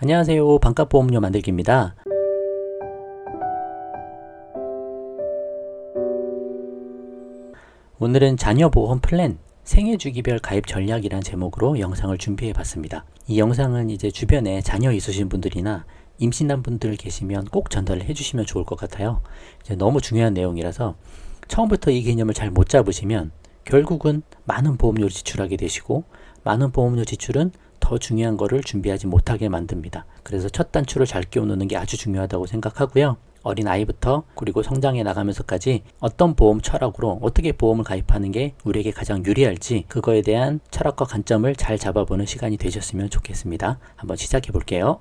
안녕하세요. 반값보험료 만들기입니다. 오늘은 자녀보험 플랜 생애주기별 가입 전략이란 제목으로 영상을 준비해 봤습니다. 이 영상은 이제 주변에 자녀 있으신 분들이나 임신한 분들 계시면 꼭 전달을 해주시면 좋을 것 같아요. 이제 너무 중요한 내용이라서 처음부터 이 개념을 잘 못 잡으시면 결국은 많은 보험료를 지출하게 되시고 많은 보험료 지출은 더 중요한 거를 준비하지 못하게 만듭니다. 그래서 첫 단추를 잘 끼워 놓는 게 아주 중요하다고 생각하고요. 어린 아이부터 그리고 성장해 나가면서까지 어떤 보험 철학으로 어떻게 보험을 가입하는 게 우리에게 가장 유리할지 그거에 대한 철학과 관점을 잘 잡아보는 시간이 되셨으면 좋겠습니다. 한번 시작해 볼게요.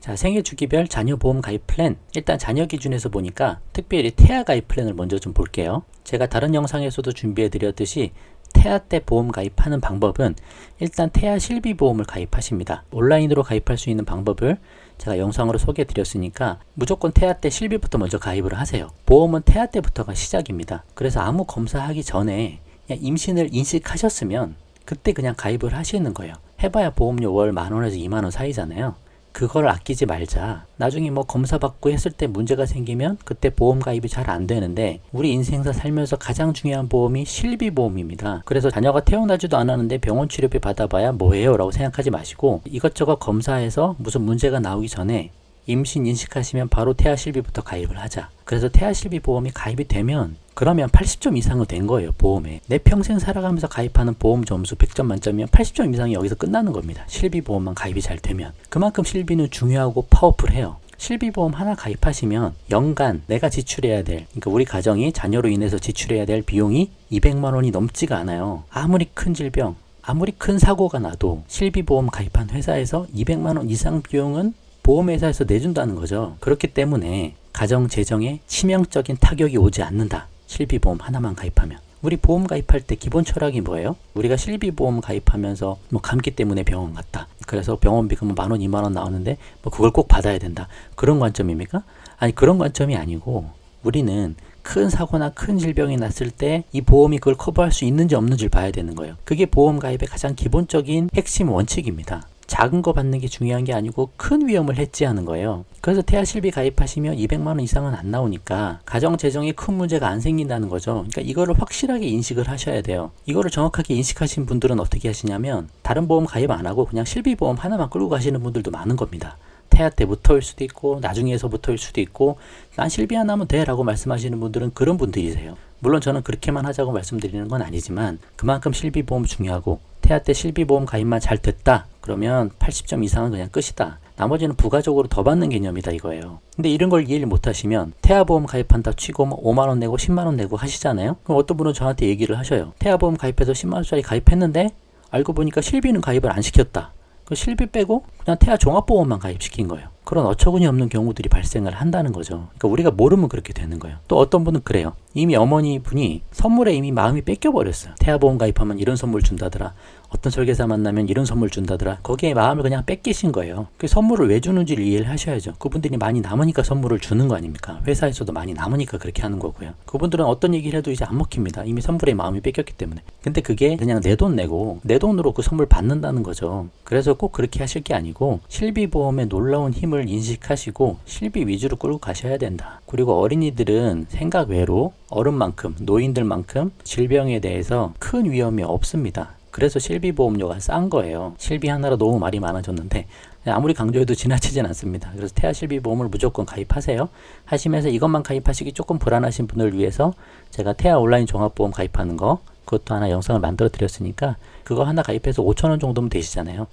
자, 생애 주기별 자녀 보험 가입 플랜. 일단 자녀 기준에서 보니까 특별히 태아 가입 플랜을 먼저 좀 볼게요. 제가 다른 영상에서도 준비해 드렸듯이 태아 때 보험 가입하는 방법은 일단 태아 실비 보험을 가입하십니다. 온라인으로 가입할 수 있는 방법을 제가 영상으로 소개해 드렸으니까 무조건 태아 때 실비부터 먼저 가입을 하세요. 보험은 태아 때부터가 시작입니다. 그래서 아무 검사하기 전에 그냥 임신을 인식하셨으면 그때 그냥 가입을 하시는 거예요. 해봐야 보험료 월 만 원에서 2만 원 사이잖아요. 그걸 아끼지 말자. 나중에 뭐 검사 받고 했을 때 문제가 생기면 그때 보험 가입이 잘 안 되는데 우리 인생사 살면서 가장 중요한 보험이 실비 보험입니다. 그래서 자녀가 태어나지도 않았는데 병원 치료비 받아봐야 뭐예요? 라고 생각하지 마시고 이것저것 검사해서 무슨 문제가 나오기 전에 임신 인식하시면 바로 태아실비부터 가입을 하자. 그래서 태아실비 보험이 가입이 되면 그러면 80점 이상은 된 거예요, 보험에. 내 평생 살아가면서 가입하는 보험 점수 100점 만점이면 80점 이상이 여기서 끝나는 겁니다. 실비 보험만 가입이 잘 되면. 그만큼 실비는 중요하고 파워풀해요. 실비보험 하나 가입하시면 연간 내가 지출해야 될, 그러니까 우리 가정이 자녀로 인해서 지출해야 될 비용이 200만 원이 넘지가 않아요. 아무리 큰 질병, 아무리 큰 사고가 나도 실비보험 가입한 회사에서 200만 원 이상 비용은 보험회사에서 내준다는 거죠. 그렇기 때문에 가정 재정에 치명적인 타격이 오지 않는다. 실비보험 하나만 가입하면. 우리 보험 가입할 때 기본 철학이 뭐예요? 우리가 실비보험 가입하면서 뭐 감기 때문에 병원 갔다. 그래서 병원비가 뭐만 원, 이만 원 나오는데 뭐 그걸 꼭 받아야 된다. 그런 관점입니까? 아니 그런 관점이 아니고 우리는 큰 사고나 큰 질병이 났을 때 이 보험이 그걸 커버할 수 있는지 없는지를 봐야 되는 거예요. 그게 보험 가입의 가장 기본적인 핵심 원칙입니다. 작은 거 받는 게 중요한 게 아니고 큰 위험을 해지하는 거예요. 그래서 태아 실비 가입하시면 200만 원 이상은 안 나오니까 가정 재정에 큰 문제가 안 생긴다는 거죠. 그러니까 이거를 확실하게 인식을 하셔야 돼요. 이거를 정확하게 인식하신 분들은 어떻게 하시냐면 다른 보험 가입 안 하고 그냥 실비 보험 하나만 끌고 가시는 분들도 많은 겁니다. 태아 때부터일 수도 있고 나중에서부터일 수도 있고 난 실비 하나면 돼라고 말씀하시는 분들은 그런 분들이세요. 물론 저는 그렇게만 하자고 말씀드리는 건 아니지만 그만큼 실비 보험 중요하고 태아 때 실비 보험 가입만 잘 됐다 그러면 80점 이상은 그냥 끝이다. 나머지는 부가적으로 더 받는 개념이다 이거예요. 근데 이런 걸 이해를 못 하시면 태아보험 가입한다 치고 뭐 5만원 내고 10만원 내고 하시잖아요. 그럼 어떤 분은 저한테 얘기를 하셔요. 태아보험 가입해서 10만원짜리 가입했는데 알고 보니까 실비는 가입을 안 시켰다. 그 실비 빼고 그냥 태아 종합보험만 가입시킨 거예요. 그런 어처구니 없는 경우들이 발생을 한다는 거죠. 그러니까 우리가 모르면 그렇게 되는 거예요. 또 어떤 분은 그래요. 이미 어머니 분이 선물에 이미 마음이 뺏겨버렸어요. 태아보험 가입하면 이런 선물 준다더라. 어떤 설계사 만나면 이런 선물 준다더라. 거기에 마음을 그냥 뺏기신 거예요. 그 선물을 왜 주는지를 이해를 하셔야죠. 그분들이 많이 남으니까 선물을 주는 거 아닙니까? 회사에서도 많이 남으니까 그렇게 하는 거고요. 그분들은 어떤 얘기를 해도 이제 안 먹힙니다. 이미 선물에 마음이 뺏겼기 때문에. 근데 그게 그냥 내 돈 내고 내 돈으로 그 선물 받는다는 거죠. 그래서 꼭 그렇게 하실 게 아니고 실비 보험의 놀라운 힘을 인식하시고 실비 위주로 끌고 가셔야 된다. 그리고 어린이들은 생각 외로 어른만큼 노인들만큼 질병에 대해서 큰 위험이 없습니다. 그래서 실비보험료가 싼 거예요. 실비 하나로 너무 말이 많아졌는데 아무리 강조해도 지나치진 않습니다. 그래서 태아 실비보험을 무조건 가입하세요. 하시면서 이것만 가입하시기 조금 불안하신 분을 위해서 제가 태아 온라인 종합보험 가입하는 거 그것도 하나 영상을 만들어 드렸으니까 그거 하나 가입해서 5천원 정도면 되시잖아요.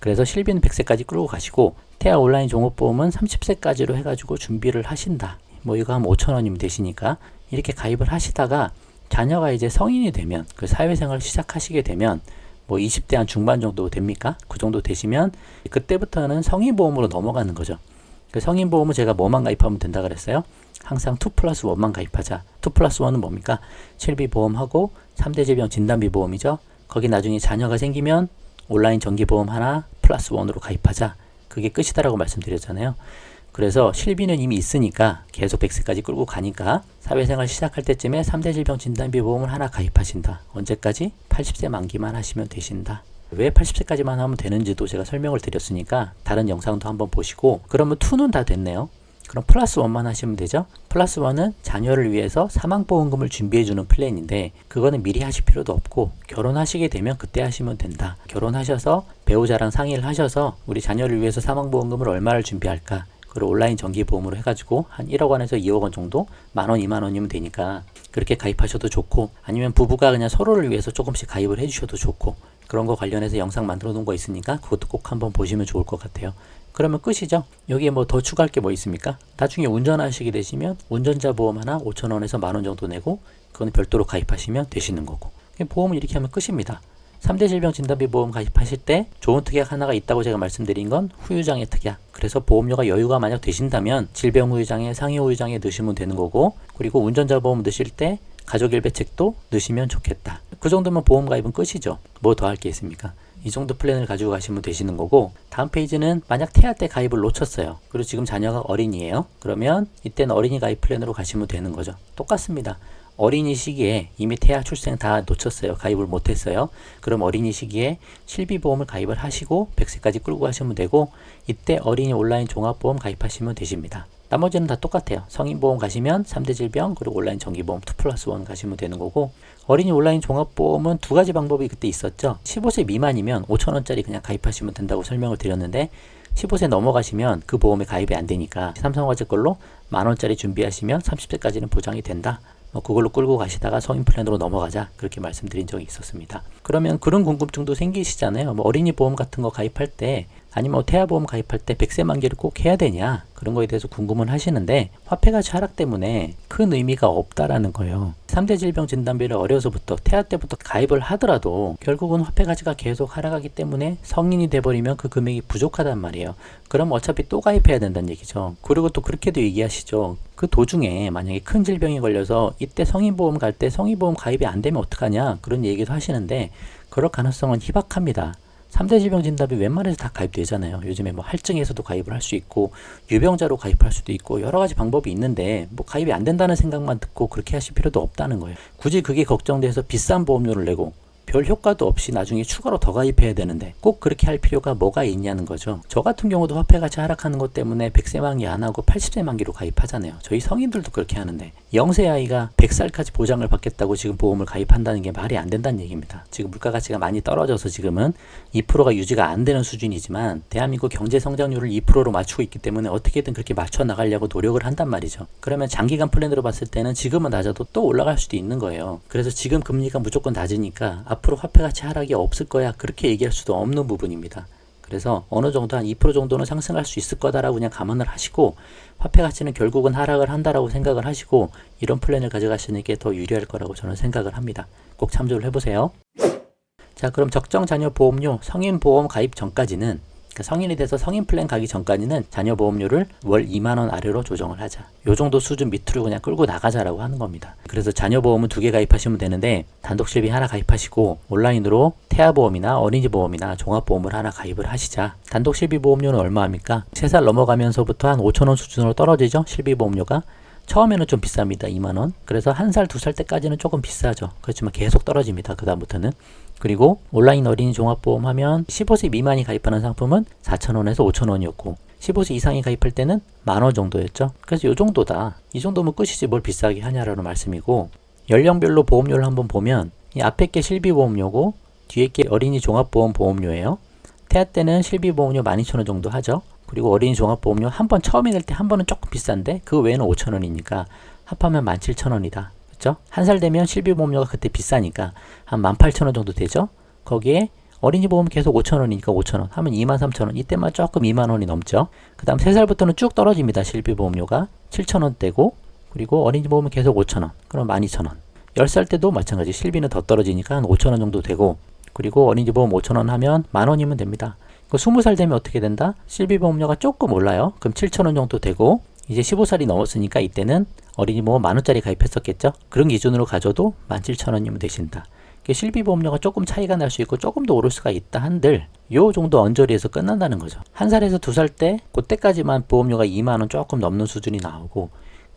그래서 실비는 100세까지 끌고 가시고 태아 온라인 종합보험은 30세까지로 해가지고 준비를 하신다. 뭐 이거 하면 5천원이면 되시니까 이렇게 가입을 하시다가 자녀가 이제 성인이 되면 그 사회생활을 시작하시게 되면 뭐 20대 한 중반 정도 됩니까? 그 정도 되시면 그때부터는 성인보험으로 넘어가는 거죠. 그 성인보험은 제가 뭐만 가입하면 된다 그랬어요? 항상 2 플러스 1만 가입하자. 2 플러스 1은 뭡니까? 실비보험하고 3대 질병 진단비 보험이죠. 거기 나중에 자녀가 생기면 온라인 정기보험 하나 플러스 1으로 가입하자. 그게 끝이다라고 말씀드렸잖아요. 그래서 실비는 이미 있으니까 계속 100세까지 끌고 가니까 사회생활 시작할 때쯤에 3대 질병 진단비 보험을 하나 가입하신다. 언제까지? 80세 만기만 하시면 되신다. 왜 80세까지만 하면 되는지도 제가 설명을 드렸으니까 다른 영상도 한번 보시고 그러면 2는 다 됐네요. 그럼 플러스 원만 하시면 되죠. 플러스 원은 자녀를 위해서 사망보험금을 준비해주는 플랜인데 그거는 미리 하실 필요도 없고 결혼하시게 되면 그때 하시면 된다. 결혼하셔서 배우자랑 상의를 하셔서 우리 자녀를 위해서 사망보험금을 얼마를 준비할까 그리고 온라인 정기보험으로 해가지고 한 1억 원에서 2억 원 정도 만 원, 2만 원이면 되니까 그렇게 가입하셔도 좋고 아니면 부부가 그냥 서로를 위해서 조금씩 가입을 해주셔도 좋고 그런 거 관련해서 영상 만들어 놓은 거 있으니까 그것도 꼭 한번 보시면 좋을 것 같아요. 그러면 끝이죠. 여기에 뭐 더 추가할 게 뭐 있습니까? 나중에 운전하시게 되시면 운전자 보험 하나 5천 원에서 만 원 정도 내고 그건 별도로 가입하시면 되시는 거고 보험을 이렇게 하면 끝입니다. 3대 질병 진단비 보험 가입하실 때 좋은 특약 하나가 있다고 제가 말씀드린 건 후유장애 특약. 그래서 보험료가 여유가 만약 되신다면 질병 후유장애, 상해 후유장애 넣으시면 되는 거고 그리고 운전자 보험 넣으실 때 가족 일배책도 넣으시면 좋겠다. 그 정도면 보험 가입은 끝이죠. 뭐 더 할 게 있습니까? 이 정도 플랜을 가지고 가시면 되시는 거고 다음 페이지는 만약 태아 때 가입을 놓쳤어요. 그리고 지금 자녀가 어린이에요. 그러면 이때는 어린이 가입 플랜으로 가시면 되는 거죠. 똑같습니다. 어린이 시기에 이미 태아 출생 다 놓쳤어요. 가입을 못했어요. 그럼 어린이 시기에 실비보험을 가입을 하시고 100세까지 끌고 가시면 되고 이때 어린이 온라인 종합보험 가입하시면 되십니다. 나머지는 다 똑같아요. 성인보험 가시면 3대 질병 그리고 온라인 정기보험 2 플러스 1 가시면 되는 거고 어린이 온라인 종합보험은 두 가지 방법이 그때 있었죠. 15세 미만이면 5천원짜리 그냥 가입하시면 된다고 설명을 드렸는데 15세 넘어가시면 그 보험에 가입이 안 되니까 삼성화재 걸로 만원짜리 준비하시면 30세까지는 보장이 된다. 뭐 그걸로 끌고 가시다가 성인 플랜으로 넘어가자 그렇게 말씀드린 적이 있었습니다. 그러면 그런 궁금증도 생기시잖아요. 뭐 어린이 보험 같은 거 가입할 때 아니면 뭐 태아보험 가입할 때 100세 만기를 꼭 해야 되냐 그런 거에 대해서 궁금은 하시는데 화폐 가치 하락 때문에 큰 의미가 없다라는 거예요. 3대 질병 진단비를 어려서부터 태아 때부터 가입을 하더라도 결국은 화폐 가치가 계속 하락하기 때문에 성인이 돼버리면 그 금액이 부족하단 말이에요. 그럼 어차피 또 가입해야 된다는 얘기죠. 그리고 또 그렇게도 얘기하시죠. 그 도중에 만약에 큰 질병이 걸려서 이때 성인보험 갈 때 성인보험 가입이 안 되면 어떡하냐 그런 얘기도 하시는데 그럴 가능성은 희박합니다. 3대 질병 진단비 웬만해서 다 가입되잖아요. 요즘에 뭐 할증에서도 가입을 할 수 있고 유병자로 가입할 수도 있고 여러 가지 방법이 있는데 뭐 가입이 안 된다는 생각만 듣고 그렇게 하실 필요도 없다는 거예요. 굳이 그게 걱정돼서 비싼 보험료를 내고 별 효과도 없이 나중에 추가로 더 가입해야 되는데 꼭 그렇게 할 필요가 뭐가 있냐는 거죠. 저 같은 경우도 화폐 가치 하락하는 것 때문에 100세 만기 안 하고 80세 만기로 가입하잖아요. 저희 성인들도 그렇게 하는데 0세 아이가 100살까지 보장을 받겠다고 지금 보험을 가입한다는 게 말이 안 된다는 얘기입니다. 지금 물가 가치가 많이 떨어져서 지금은 2%가 유지가 안 되는 수준이지만 대한민국 경제 성장률을 2%로 맞추고 있기 때문에 어떻게든 그렇게 맞춰 나가려고 노력을 한단 말이죠. 그러면 장기간 플랜으로 봤을 때는 지금은 낮아도 또 올라갈 수도 있는 거예요. 그래서 지금 금리가 무조건 낮으니까 앞으로 화폐 가치 하락이 없을 거야 그렇게 얘기할 수도 없는 부분입니다. 그래서 어느 정도 한 2% 정도는 상승할 수 있을 거다라고 그냥 감안을 하시고 화폐 가치는 결국은 하락을 한다라고 생각을 하시고 이런 플랜을 가져가시는 게 더 유리할 거라고 저는 생각을 합니다. 꼭 참조를 해보세요. 자, 그럼 적정 자녀 보험료 성인 보험 가입 전까지는 성인이 돼서 성인 플랜 가기 전까지는 자녀 보험료를 월 2만 원 아래로 조정을 하자. 요 정도 수준 밑으로 그냥 끌고 나가자라고 하는 겁니다. 그래서 자녀 보험은 두 개 가입하시면 되는데 단독 실비 하나 가입하시고 온라인으로 태아 보험이나 어린이 보험이나 종합 보험을 하나 가입을 하시자. 단독 실비 보험료는 얼마입니까? 3살 넘어가면서부터 한 5천 원 수준으로 떨어지죠. 실비 보험료가. 처음에는 좀 비쌉니다. 2만원. 그래서 한 살, 두 살 때까지는 조금 비싸죠. 그렇지만 계속 떨어집니다. 그다음부터는. 그리고 온라인 어린이 종합보험 하면 15세 미만이 가입하는 상품은 4,000원에서 5,000원이었고 15세 이상이 가입할 때는 만 원 정도였죠. 그래서 요 정도다. 이 정도면 끝이지 뭘 비싸게 하냐라는 말씀이고 연령별로 보험료를 한번 보면 이 앞에 게 실비보험료고 뒤에 게 어린이 종합보험 보험료예요. 태아 때는 실비보험료 12,000원 정도 하죠. 그리고 어린이 종합보험료 한 번 처음에 낼 때 한 번은 조금 비싼데 그 외에는 5,000원이니까 합하면 17,000원이다. 그죠? 한 살 되면 실비 보험료가 그때 비싸니까 한 18,000원 정도 되죠? 거기에 어린이 보험 계속 5,000원이니까 5,000원 하면 23,000원 이때만 조금 2만 원이 넘죠. 그 다음 3살부터는 쭉 떨어집니다. 실비 보험료가 7,000원대고 그리고 어린이 보험은 계속 5,000원 그럼 12,000원 10살 때도 마찬가지 실비는 더 떨어지니까 한 5,000원 정도 되고 그리고 어린이 보험 5,000원 하면 만원이면 됩니다. 그 20살 되면 어떻게 된다? 실비 보험료가 조금 올라요. 그럼 7,000원 정도 되고 이제 15살이 넘었으니까 이때는 어린이 보험 만원짜리 가입했었겠죠? 그런 기준으로 가져도 17,000원이면 되신다. 실비보험료가 조금 차이가 날 수 있고 조금 더 오를 수가 있다 한들 요 정도 언저리에서 끝난다는 거죠. 한 살에서 두 살 때 그때까지만 보험료가 2만 원 조금 넘는 수준이 나오고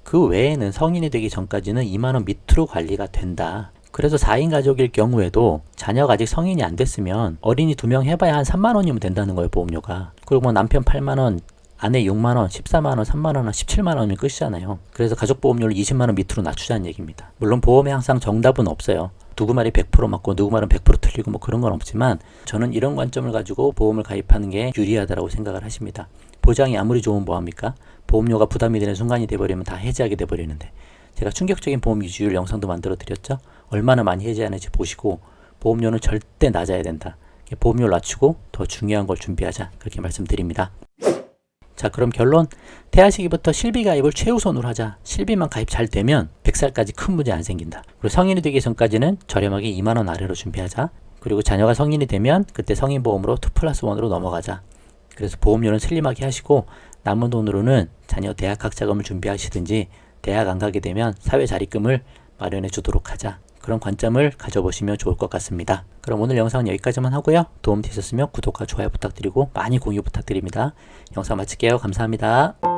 그 외에는 성인이 되기 전까지는 2만 원 밑으로 관리가 된다. 그래서 4인 가족일 경우에도 자녀가 아직 성인이 안 됐으면 어린이 두 명 해봐야 한 3만 원이면 된다는 거예요 보험료가. 그리고 뭐 남편 8만 원, 아내 6만 원, 14만 원, 3만 원, 17만 원이면 끝이잖아요. 그래서 가족 보험료를 20만 원 밑으로 낮추자는 얘기입니다. 물론 보험에 항상 정답은 없어요. 누구 말이 100% 맞고 누구 말은 100% 틀리고 뭐 그런 건 없지만 저는 이런 관점을 가지고 보험을 가입하는 게 유리하다고 생각을 하십니다. 보장이 아무리 좋은 보험입니까? 보험료가 부담이 되는 순간이 돼버리면 다 해지하게 돼버리는데 제가 충격적인 보험 유지율 영상도 만들어 드렸죠. 얼마나 많이 해지하는지 보시고 보험료는 절대 낮아야 된다. 보험료 낮추고 더 중요한 걸 준비하자 그렇게 말씀드립니다. 자 그럼 결론. 태아 시기부터 실비 가입을 최우선으로 하자. 실비만 가입 잘 되면 100살까지 큰 문제 안 생긴다. 그리고 성인이 되기 전까지는 저렴하게 2만원 아래로 준비하자. 그리고 자녀가 성인이 되면 그때 성인보험으로 2 플러스 1으로 넘어가자. 그래서 보험료는 슬림하게 하시고 남은 돈으로는 자녀 대학 학자금을 준비하시든지 대학 안 가게 되면 사회 자립금을 마련해 주도록 하자 그런 관점을 가져보시면 좋을 것 같습니다. 그럼 오늘 영상은 여기까지만 하고요. 도움 되셨으면 구독과 좋아요 부탁드리고 많이 공유 부탁드립니다. 영상 마칠게요. 감사합니다.